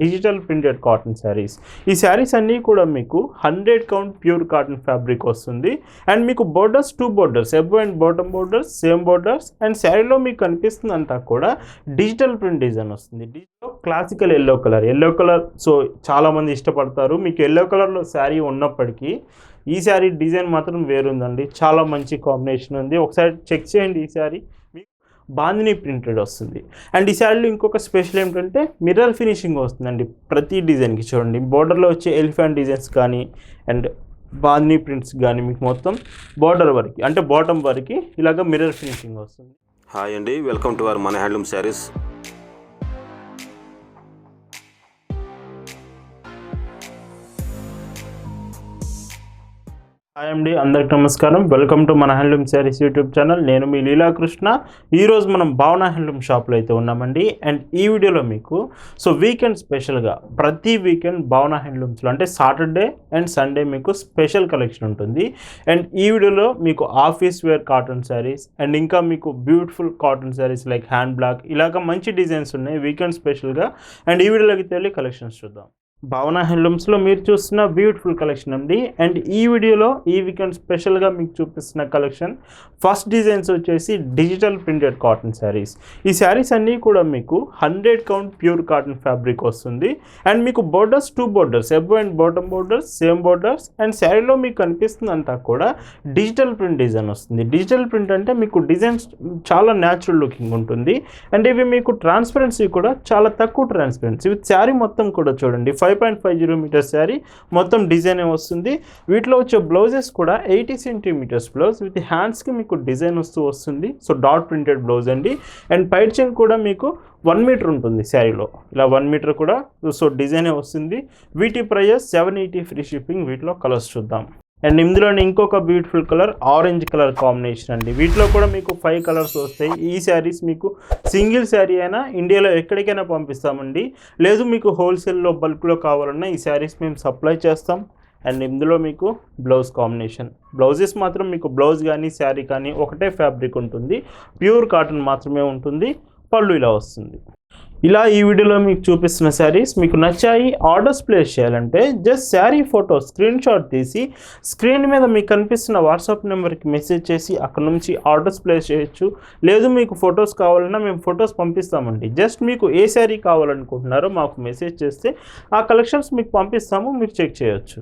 Digital printed cotton saris ఈ శారీస్ అన్నీ కూడా మీకు hundred count pure cotton fabric వస్తుంది. అండ్ మీకు borders two borders above and bottom borders same borders and శారీలో మీకు కనిపిస్తుందంతా కూడా డిజిటల్ ప్రింట్ డిజైన్ వస్తుంది. Digital classical yellow colour yellow colour so చాలామంది ఇష్టపడతారు. మీకు ఎల్లో కలర్లో శారీ ఉన్నప్పటికీ ఈ శారీ డిజైన్ మాత్రం వేరుందండి. చాలా మంచి కాంబినేషన్ ఉంది. ఒకసారి చెక్ చేయండి ఈ శారీ బాందిని ప్రింటెడ్ వస్తుంది. అండ్ ఈ శారీలో ఇంకొక స్పెషల్ ఏంటంటే మిర్రర్ ఫినిషింగ్ వస్తుందండి ప్రతి డిజైన్కి చూడండి బోర్డర్లో వచ్చే ఎలిఫెంట్ డిజైన్స్ కానీ అండ్ బాందిని ప్రింట్స్ కానీ మీకు మొత్తం బార్డర్ వరకు అంటే బాటమ్ వరకు ఇలాగ మిర్రర్ ఫినిషింగ్ వస్తుంది. హాయ్ అండి వెల్కమ్ టు అవర్ మన హ్యాండ్లూమ్ శారీస్ హాయ్ అండి అందరికి నమస్కారం. వెల్కమ్ టు మన హ్యాండ్లూమ్ శారీస్ యూట్యూబ్ ఛానల్ నేను మీ లీలాకృష్ణ. ఈరోజు మనం భావన హ్యాండ్లూమ్ షాప్లో అయితే ఉన్నామండి. అండ్ ఈ వీడియోలో మీకు సో వీకెండ్ స్పెషల్గా ప్రతి వీకెండ్ భావన హ్యాండ్లూమ్స్లో అంటే సాటర్డే అండ్ సండే మీకు స్పెషల్ కలెక్షన్ ఉంటుంది. అండ్ ఈ వీడియోలో మీకు office wear cotton sarees and ఇంకా మీకు beautiful cotton sarees like hand block ఇలాగ మంచి డిజైన్స్ ఉన్నాయి. వీకెండ్ స్పెషల్గా అండ్ ఈ వీడియోలోకి వెళ్ళి కలెక్షన్స్ చూద్దాం. భావన హ్యాండ్లూమ్స్లో మీరు చూస్తున్న బ్యూటిఫుల్ కలెక్షన్ అండి. అండ్ ఈ వీడియోలో ఈ వీకెండ్ స్పెషల్గా మీకు చూపిస్తున్న కలెక్షన్ ఫస్ట్ డిజైన్స్ వచ్చేసి డిజిటల్ ప్రింటెడ్ కాటన్ శారీస్. ఈ శారీస్ అన్నీ కూడా మీకు hundred count pure cotton fabric వస్తుంది. అండ్ మీకు borders two borders above and bottom borders same borders and శారీలో మీకు కనిపిస్తుందంతా కూడా డిజిటల్ ప్రింట్ డిజైన్ వస్తుంది. డిజిటల్ ప్రింట్ అంటే మీకు డిజైన్స్ చాలా న్యాచురల్ లుకింగ్ ఉంటుంది. అండ్ ఇవి మీకు ట్రాన్స్పరెన్సీ కూడా చాలా తక్కువ ట్రాన్స్పరెన్సీ విత్ శారీ మొత్తం కూడా చూడండి five point five zero metres saree మొత్తం డిజైన్ వస్తుంది. వీటిలో వచ్చే బ్లౌజెస్ కూడా ఎయిటీ సెంటీమీటర్స్ బ్లౌజ్ విత్ హ్యాండ్స్కి మీకు డిజైన్ వస్తూ వస్తుంది. సో డాట్ ప్రింటెడ్ బ్లౌజ్ అండి. అండ్ పైట్ చెంగ్ కూడా మీకు వన్ మీటర్ ఉంటుంది శారీలో ఇలా వన్ మీటర్ కూడా సో డిజైనే వస్తుంది. వీటి price seven eighty free shipping వీటిలో కలర్స్ చూద్దాం. అండ్ ఇందులోనే ఇంకొక beautiful colour orange colour combination అండి. వీటిలో కూడా మీకు ఫైవ్ కలర్స్ వస్తాయి. ఈ శారీస్ మీకు సింగిల్ శారీ అయినా ఇండియాలో ఎక్కడికైనా పంపిస్తామండి. లేదు మీకు హోల్సేల్లో బల్క్లో కావాలన్నా ఈ శారీస్ మేము సప్లై చేస్తాం. అండ్ ఇందులో మీకు బ్లౌజ్ కాంబినేషన్ బ్లౌజెస్ మాత్రం మీకు బ్లౌజ్ కానీ శారీ కానీ ఒకటే ఫ్యాబ్రిక్ ఉంటుంది. ప్యూర్ కాటన్ మాత్రమే ఉంటుంది. పళ్ళు ఇలా వస్తుంది. ఇలా ఈ వీడియోలో మీకు చూపిస్తున్న శారీస్ మీకు నచ్చాయి ఆర్డర్స్ ప్లేస్ చేయాలంటే just sari photo screen shot తీసి స్క్రీన్ మీద మీకు కనిపిస్తున్న వాట్సాప్ నెంబర్కి మెసేజ్ చేసి అక్కడ నుంచి ఆర్డర్స్ ప్లేస్ చేయొచ్చు. లేదు మీకు ఫొటోస్ కావాలన్నా మేము ఫొటోస్ పంపిస్తామండి. జస్ట్ మీకు ఏ శారీ కావాలనుకుంటున్నారో మాకు మెసేజ్ చేస్తే ఆ కలెక్షన్స్ మీకు పంపిస్తాము మీరు చెక్ చేయొచ్చు.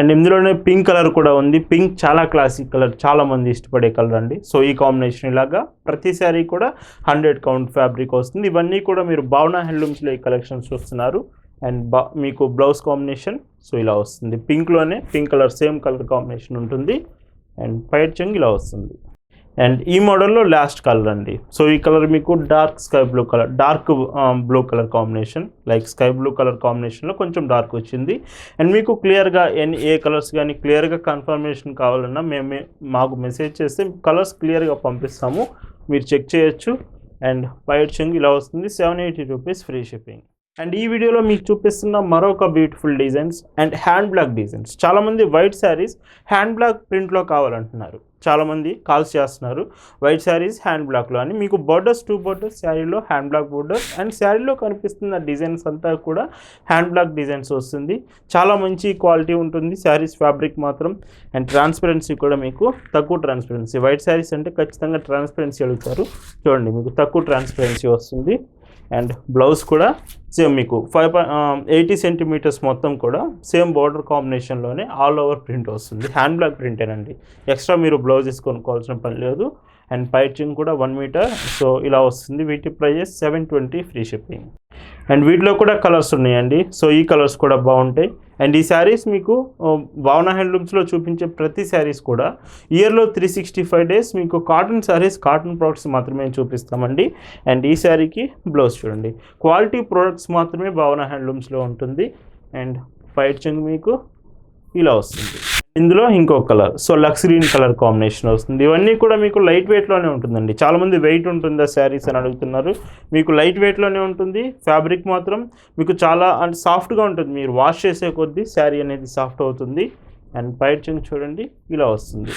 అండ్ ఇందులోనే పింక్ కలర్ కూడా ఉంది. పింక్ చాలా క్లాసిక్ కలర్ చాలామంది ఇష్టపడే కలర్ అండి. సో ఈ కాంబినేషన్ ఇలాగా ప్రతి శారీ కూడా హండ్రెడ్ కౌంట్ ఫ్యాబ్రిక్ వస్తుంది. ఇవన్నీ కూడా మీరు భావన హ్యాండ్లూమ్స్లో ఈ కలెక్షన్స్ చూస్తున్నారు. అండ్ బా మీకు బ్లౌజ్ కాంబినేషన్ సో ఇలా వస్తుంది. పింక్లోనే pink colour same colour combination ఉంటుంది. అండ్ పైట్ చెంగ్ ఇలా వస్తుంది. అండ్ ఈ మోడల్లో లాస్ట్ కలర్ అండి. సో ఈ కలర్ మీకు dark sky blue colour dark blue colour combination like sky blue colour కాంబినేషన్లో కొంచెం డార్క్ వచ్చింది. అండ్ మీకు క్లియర్గా ఎన్ని ఏ కలర్స్ కానీ క్లియర్గా కన్ఫర్మేషన్ కావాలన్నా మేము మాకు మెసేజ్ చేస్తే కలర్స్ క్లియర్గా పంపిస్తాము. మీరు చెక్ చేయొచ్చు. అండ్ వైట్ చెంగ్ ఇలా వస్తుంది. Seven eighty rupees free shipping and ఈ వీడియోలో మీకు చూపిస్తున్న మరొక beautiful designs and hand block designs చాలామంది వైట్ శారీస్ హ్యాండ్ బ్లాక్ ప్రింట్లో కావాలంటున్నారు. చాలామంది కాల్స్ చేస్తున్నారు వైట్ శారీస్ హ్యాండ్ బ్లాక్లో అని. మీకు బోర్డర్స్ టూ బోర్డర్స్ శారీలో హ్యాండ్ బ్లాక్ బోర్డర్స్ అండ్ శారీలో కనిపిస్తున్న డిజైన్స్ అంతా కూడా హ్యాండ్ బ్లాక్ డిజైన్స్ వస్తుంది. చాలా మంచి క్వాలిటీ ఉంటుంది శారీస్ ఫ్యాబ్రిక్ మాత్రం. అండ్ ట్రాన్స్పరెన్సీ కూడా మీకు తక్కువ ట్రాన్స్పరెన్సీ వైట్ శారీస్ అంటే ఖచ్చితంగా ట్రాన్స్పరెన్సీ అడుగుతారు. చూడండి మీకు తక్కువ ట్రాన్స్పరెన్సీ వస్తుంది. అండ్ బ్లౌజ్ కూడా సేమ్ మీకు ఫైవ్ ఎయిటీ సెంటీమీటర్స్ మొత్తం కూడా సేమ్ బార్డర్ కాంబినేషన్లోనే ఆల్ ఓవర్ ప్రింట్ వస్తుంది. హ్యాండ్ బ్లాక్ ప్రింటేనండి. ఎక్స్ట్రా మీరు బ్లౌజెస్ కొనుక్కోవాల్సిన పని లేదు. అండ్ పైచింగ్ కూడా వన్ మీటర్. సో ఇలా వస్తుంది. వీటి prices seven twenty free shipping. And వీటిలో కూడా కలర్స్ ఉన్నాయండి. సో ఈ కలర్స్ కూడా బాగుంటాయి. అండ్ ఈ శారీస్ మీకు భావన హ్యాండ్లూమ్స్లో చూపించే ప్రతి శారీస్ కూడా ఇయర్లో త్రీ సిక్స్టీ ఫైవ్ డేస్ మీకు కాటన్ శారీస్ కాటన్ ప్రోడక్ట్స్ మాత్రమే చూపిస్తామండి. అండ్ ఈ శారీకి బ్లౌజ్ చూడండి. క్వాలిటీ ప్రోడక్ట్స్ మాత్రమే భావన హ్యాండ్లూమ్స్లో ఉంటుంది. అండ్ ఫైట్ చెంగ్ మీకు ఇలా వస్తుంది. ఇందులో ఇంకో కలర్. సో లక్స్ గ్రీన్ కలర్ కాంబినేషన్ వస్తుంది. ఇవన్నీ కూడా మీకు లైట్ వెయిట్లోనే ఉంటుందండి. చాలామంది వెయిట్ ఉంటుందా శారీస్ అని అడుగుతున్నారు. మీకు లైట్ వెయిట్లోనే ఉంటుంది. ఫ్యాబ్రిక్ మాత్రం మీకు చాలా అంటే సాఫ్ట్గా ఉంటుంది. మీరు వాష్ చేసే కొద్దీ శారీ అనేది సాఫ్ట్ అవుతుంది. అండ్ పైచింగ్ చూడండి ఇలా వస్తుంది.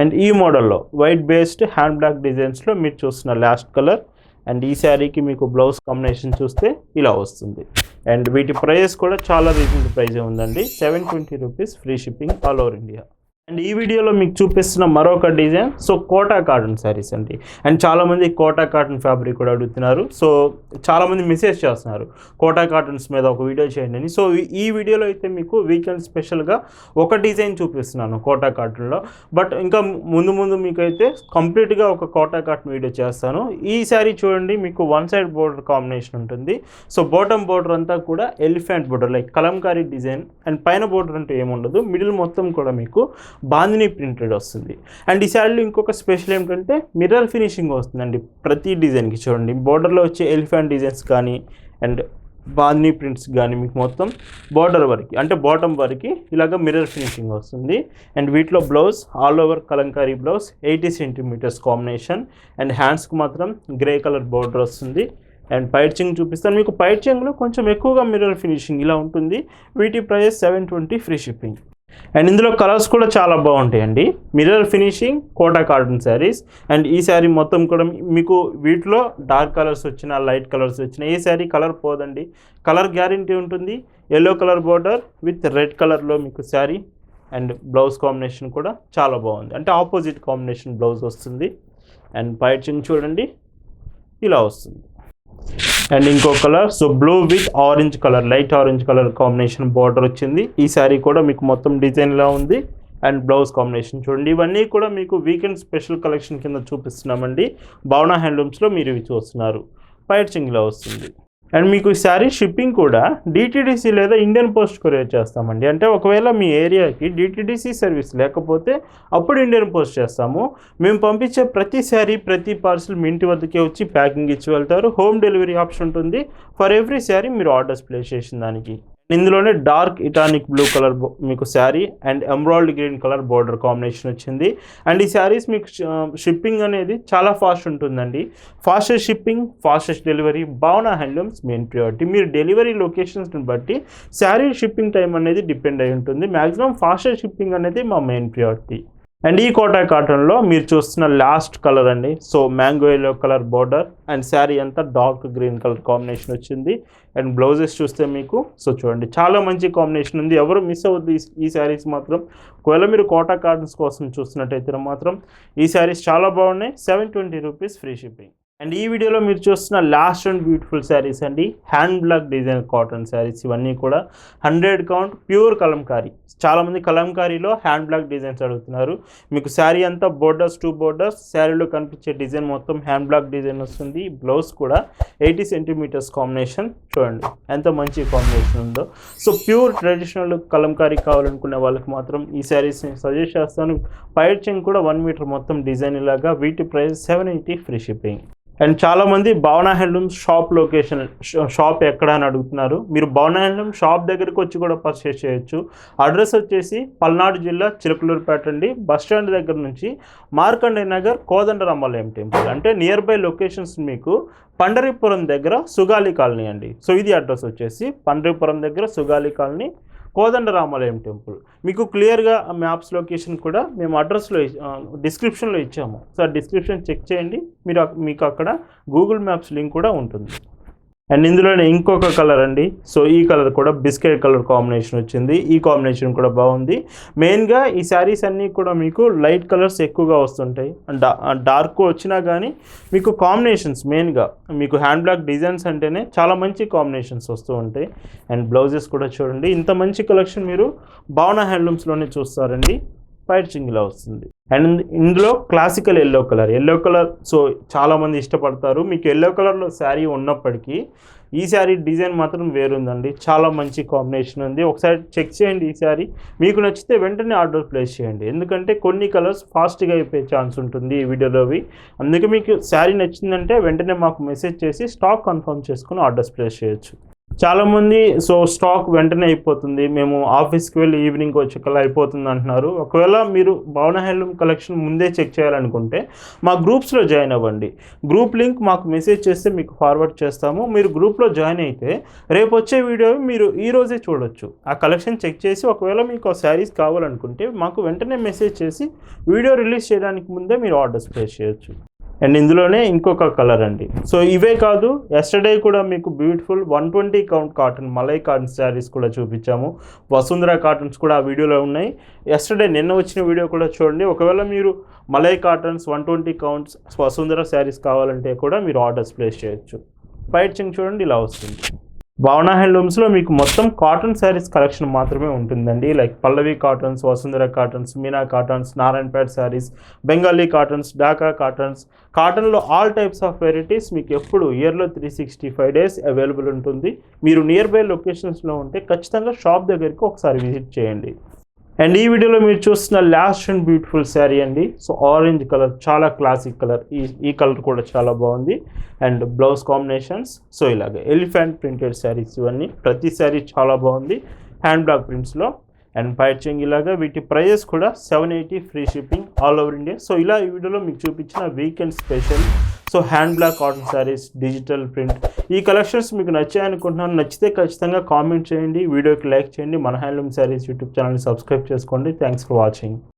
అండ్ ఈ మోడల్లో వైట్ బేస్డ్ హ్యాండ్ బ్లాక్ డిజైన్స్లో మీరు చూస్తున్న లాస్ట్ కలర్. అండ్ ఈ శారీకి మీకు బ్లౌజ్ కాంబినేషన్ చూస్తే ఇలా వస్తుంది. అండ్ వీటి ప్రైజెస్ కూడా చాలా రీజనబుల్ ప్రైజే ఉందండి. Seven twenty rupees free shipping all over India. And ఈ వీడియోలో మీకు చూపిస్తున్న మరొక design so Kota cotton sarees అండి. అండ్ చాలామంది కోటా కాటన్ ఫ్యాబ్రిక్ కూడా అడుగుతున్నారు. సో చాలామంది మెసేజ్ చేస్తున్నారు కోటా కాటన్స్ మీద ఒక వీడియో చేయండి అని. సో ఈ- వీడియోలో అయితే మీకు వీకెండ్ స్పెషల్గా ఒక డిజైన్ చూపిస్తున్నాను కోటా కాటన్లో. బట్ ఇంకా ముందు ముందు మీకైతే కంప్లీట్గా ఒక కోటా కాటన్ వీడియో చేస్తాను. ఈ శారీ చూడండి మీకు వన్ సైడ్ బోర్డర్ కాంబినేషన్ ఉంటుంది. సో బాటమ్ బోర్డర్ అంతా కూడా elephant border like Kalamkari design. And పైన బోర్డర్ అంటే ఏముండదు. మిడిల్ మొత్తం కూడా మీకు బాందిని ప్రింటెడ్ వస్తుంది. అండ్ ఈ శారీలో ఇంకొక స్పెషల్ ఏంటంటే మిర్రర్ ఫినిషింగ్ వస్తుందండి ప్రతి డిజైన్కి చూడండి బోర్డర్లో వచ్చే ఎలిఫెంట్ డిజైన్స్ కానీ అండ్ బాందిని ప్రింట్స్ కానీ మీకు మొత్తం బార్డర్ వరకు అంటే బాటమ్ వరకు ఇలాగ మిర్రర్ ఫినిషింగ్ వస్తుంది. అండ్ వీటిలో blouse all over Kalamkari blouse eighty centimetres combination and హ్యాండ్స్కి మాత్రం గ్రే కలర్ బార్డర్ వస్తుంది. అండ్ పైచింగ్ చూపిస్తాను. మీకు పైచింగ్లో కొంచెం ఎక్కువగా మిర్రర్ ఫినిషింగ్ ఇలా ఉంటుంది. వీటి price seven twenty free shipping and ఇందులో కలర్స్ కూడా చాలా బాగుంటాయండి. Mirror finishing Kota cotton sarees and ఈ శారీ మొత్తం కూడా మీకు వీటిలో డార్క్ కలర్స్ వచ్చిన లైట్ కలర్స్ వచ్చిన ఏ శారీ కలర్ పోదండి. కలర్ గ్యారంటీ ఉంటుంది. Yellow colour border with red కలర్లో మీకు శారీ అండ్ బ్లౌజ్ కాంబినేషన్ కూడా చాలా బాగుంది. అంటే ఆపోజిట్ కాంబినేషన్ బ్లౌజ్ వస్తుంది. అండ్ పైచింగ్ చూడండి ఇలా వస్తుంది. అండ్ ఇంకో colour so blue with orange colour light orange colour combination border వచ్చింది. ఈ శారీ కూడా మీకు మొత్తం డిజైన్ లా ఉంది. అండ్ బ్లౌజ్ కాంబినేషన్ చూడండి. ఇవన్నీ కూడా మీకు వీకెండ్ స్పెషల్ కలెక్షన్ కింద చూపిస్తున్నామండి. భావన హ్యాండ్లూమ్స్లో మీరు ఇవి చూస్తున్నారు. పైర్చింగ్లో వస్తుంది. అండ్ మీకు ఈ శారీ షిప్పింగ్ కూడా డిటీడీసీ లేదా ఇండియన్ పోస్ట్ కొరియర్ చేస్తామండి. అంటే ఒకవేళ మీ ఏరియాకి డిటీడీసీ సర్వీస్ లేకపోతే అప్పుడు ఇండియన్ పోస్ట్ చేస్తాము. మేము పంపించే ప్రతి శారీ ప్రతి పార్సల్ మీ ఇంటి వద్దకే వచ్చి ప్యాకింగ్ ఇచ్చి వెళ్తారు. హోమ్ డెలివరీ ఆప్షన్ ఉంటుంది. ఫర్ ఎవ్రీ శారీ మీరు ఆర్డర్స్ ప్లేస్ చేసిన దానికి. ఇందులోనే డార్క్ ఇటానిక్ బ్లూ కలర్ మీకు శారీ అండ్ ఎంబ్రాయిడ్ గ్రీన్ కలర్ బార్డర్ కాంబినేషన్ వచ్చింది. అండ్ ఈ శారీస్ మీకు షిప్పింగ్ అనేది చాలా ఫాస్ట్ ఉంటుందండి. Fastest shipping fastest delivery Bhavana handlooms main priority మీరు డెలివరీ లొకేషన్స్ని బట్టి శారీ షిప్పింగ్ టైం అనేది డిపెండ్ అయి ఉంటుంది. మ్యాక్సిమం ఫాస్టెస్ట్ షిప్పింగ్ అనేది మా మెయిన్ ప్రియారిటీ అండ్ ఈ కోటా కాటన్లో మీరు చూస్తున్న లాస్ట్ కలర్ అండి. So mango yellow colour border and saree అంతా డార్క్ గ్రీన్ కలర్ కాంబినేషన్ వచ్చింది. అండ్ బ్లౌజెస్ చూస్తే మీకు సో చూడండి. చాలా మంచి కాంబినేషన్ ఉంది. ఎవరు మిస్ అవ్వద్దు ఈ- ఈ శారీస్ మాత్రం. ఒకవేళ మీరు కోటా కాటన్స్ కోసం చూస్తున్నట్టయితే మాత్రం ఈ శారీస్ చాలా బాగున్నాయి. Seven twenty rupees free shipping and ఈ వీడియోలో మీరు చూస్తున్న లాస్ట్ అండ్ బ్యూటిఫుల్ శారీస్ అండి. Hand block design cotton sarees ఇవన్నీ కూడా హండ్రెడ్ కౌంట్ ప్యూర్ కలంకారీ చాలామంది కలంకారీలో హ్యాండ్ బ్లాక్ డిజైన్స్ అడుగుతున్నారు. మీకు శారీ అంతా బోర్డర్స్ టూ బోర్డర్స్ శారీలో కనిపించే డిజైన్ మొత్తం హ్యాండ్ బ్లాక్ డిజైన్ వస్తుంది. బ్లౌజ్ కూడా ఎయిటీ సెంటీమీటర్స్ కాంబినేషన్ చూడండి. ఎంత మంచి కాంబినేషన్ ఉందో. సో ప్యూర్ ట్రెడిషనల్ కలంకారీ కావాలనుకునే వాళ్ళకి మాత్రం ఈ శారీస్ని సజెస్ట్ చేస్తాను. పైర్ చెంగ్ కూడా వన్ మీటర్ మొత్తం డిజైన్ ఇలాగా. వీటి price seven eighty free shipping and చాలామంది భవన షాప్ లొకేషన్ షాప్ ఎక్కడ అని అడుగుతున్నారు. మీరు భవన హ్యాండ్లూమ్ షాప్ దగ్గరికి వచ్చి కూడా పర్చేస్ చేయొచ్చు. అడ్రస్ వచ్చేసి పల్నాడు జిల్లా చిలకలూరుపేట అండి. బస్ స్టాండ్ దగ్గర నుంచి మార్కండే నగర్ కోదండరామాలయం టెంపుల్. అంటే నియర్ బై లొకేషన్స్ మీకు పండరీపురం దగ్గర సుగాలి కాలనీ అండి. సో ఇది అడ్రస్ వచ్చేసి పండరీపురం దగ్గర సుగాలి కాలనీ కోదండరామాలయం టెంపుల్. మీకు క్లియర్గా మ్యాప్స్ లొకేషన్ కూడా మేము అడ్రస్లో డిస్క్రిప్షన్లో ఇచ్చాము. సో ఆ డిస్క్రిప్షన్ చెక్ చేయండి. మీరు మీకు అక్కడ గూగుల్ మ్యాప్స్ లింక్ కూడా ఉంటుంది. అండ్ ఇందులోనే ఇంకొక కలర్ అండి. సో ఈ కలర్ కూడా బిస్కెట్ కలర్ కాంబినేషన్ వచ్చింది. ఈ కాంబినేషన్ కూడా బాగుంది. మెయిన్గా ఈ శారీస్ అన్నీ కూడా మీకు లైట్ కలర్స్ ఎక్కువగా వస్తుంటాయి. డార్క్ వచ్చినా కానీ మీకు కాంబినేషన్స్ మెయిన్గా మీకు హ్యాండ్ బ్లాక్ డిజైన్స్ అంటేనే చాలా మంచి కాంబినేషన్స్ వస్తూ ఉంటాయి. అండ్ బ్లౌజెస్ కూడా చూడండి. ఇంత మంచి కలెక్షన్ మీరు భావన హ్యాండ్లూమ్స్లోనే చూస్తారండి. పైట్ చింగిలా వస్తుంది. అండ్ ఇందులో classical yellow colour. Yellow colour so చాలామంది ఇష్టపడతారు. మీకు ఎల్లో కలర్లో శారీ ఉన్నప్పటికీ ఈ శారీ డిజైన్ మాత్రం వేరుందండి. చాలా మంచి కాంబినేషన్ ఉంది. ఒకసారి చెక్ చేయండి ఈ శారీ. మీకు నచ్చితే వెంటనే ఆర్డర్ ప్లేస్ చేయండి. ఎందుకంటే కొన్ని కలర్స్ ఫాస్ట్గా అయిపోయే ఛాన్స్ ఉంటుంది ఈ వీడియోలోవి. అందుకే మీకు శారీ నచ్చిందంటే వెంటనే మాకు మెసేజ్ చేసి స్టాక్ కన్ఫర్మ్ చేసుకుని ఆర్డర్స్ ప్లేస్ చేయొచ్చు. చాలామంది సో స్టాక్ వెంటనే అయిపోతుంది. మేము ఆఫీస్కి వెళ్ళి ఈవినింగ్ వచ్చేకల్లా అయిపోతుంది అంటున్నారు. ఒకవేళ మీరు భవన హ్యాండ్లూమ్ కలెక్షన్ ముందే చెక్ చేయాలనుకుంటే మా గ్రూప్స్లో జాయిన్ అవ్వండి. గ్రూప్ లింక్ మాకు మెసేజ్ చేస్తే మీకు ఫార్వర్డ్ చేస్తాము. మీరు గ్రూప్లో జాయిన్ అయితే రేపు వచ్చే వీడియో మీరు ఈరోజే చూడొచ్చు. ఆ కలెక్షన్ చెక్ చేసి ఒకవేళ మీకు ఆ శారీస్ కావాలనుకుంటే మాకు వెంటనే మెసేజ్ చేసి వీడియో రిలీజ్ చేయడానికి ముందే మీరు ఆర్డర్స్ ప్లేస్ చేయొచ్చు. అండ్ ఇందులోనే ఇంకొక కలర్ అండి. సో ఇవే కాదు ఎస్టర్డే కూడా మీకు beautiful one twenty count cotton malai cotton saris కూడా చూపించాము. వసుంధర కాటన్స్ కూడా ఆ వీడియోలో ఉన్నాయి. ఎస్టర్డే నిన్న వచ్చిన వీడియో కూడా చూడండి. ఒకవేళ మీరు malai cottons one twenty counts Vasundhara saris కావాలంటే కూడా మీరు ఆర్డర్స్ ప్లేస్ చేయొచ్చు. పైచింగ్ చూడండి ఇలా వస్తుంది. భావన హ్యాండ్లూమ్స్లో మీకు మొత్తం కాటన్ శారీస్ కలెక్షన్ మాత్రమే ఉంటుందండి. Like Pallavi cottons Vasundhara cottons Meena cottons Narayanpet saris Bengali cottons Dhaka cottons. కాటన్లో ఆల్ టైప్స్ ఆఫ్ వెరైటీస్ మీకు ఎప్పుడు ఇయర్లో three sixty five days available ఉంటుంది. మీరు నియర్ బై లొకేషన్స్లో ఉంటే ఖచ్చితంగా షాప్ దగ్గరికి ఒకసారి విజిట్ చేయండి. అండ్ ఈ వీడియోలో మీరు చూస్తున్న లాస్ట్ అండ్ బ్యూటిఫుల్ శారీ అండి. సో ఆరెంజ్ కలర్ చాలా క్లాసిక్ కలర్ ఈ ఈ కలర్ కూడా చాలా బాగుంది. అండ్ బ్లౌజ్ కాంబినేషన్స్ సో ఇలాగే ఎలిఫెంట్ ప్రింటెడ్ శారీస్ ఇవన్నీ. ప్రతి శారీ చాలా బాగుంది. హ్యాండ్ బ్లాక్ ప్రింట్స్లో అండ్ పైచింగ్ ఇలాగా వీటి ప్రైజెస్ కూడా seven eighty free shipping all over India so ఇలా ఈ వీడియోలో మీకు చూపించిన weekend special so hand block cotton saris digital print. ఈ కలెక్షన్స్ మీకు నచ్చాయనుకుంటున్నాను నచ్చితే ఖచ్చితంగా కామెంట్ చేయండి. వీడియోకి లైక్ చేయండి. మన హ్యాండ్లూమ్ శారీస్ యూట్యూబ్ ఛానల్ని సబ్స్క్రైబ్ చేసుకోండి. Thanks for watching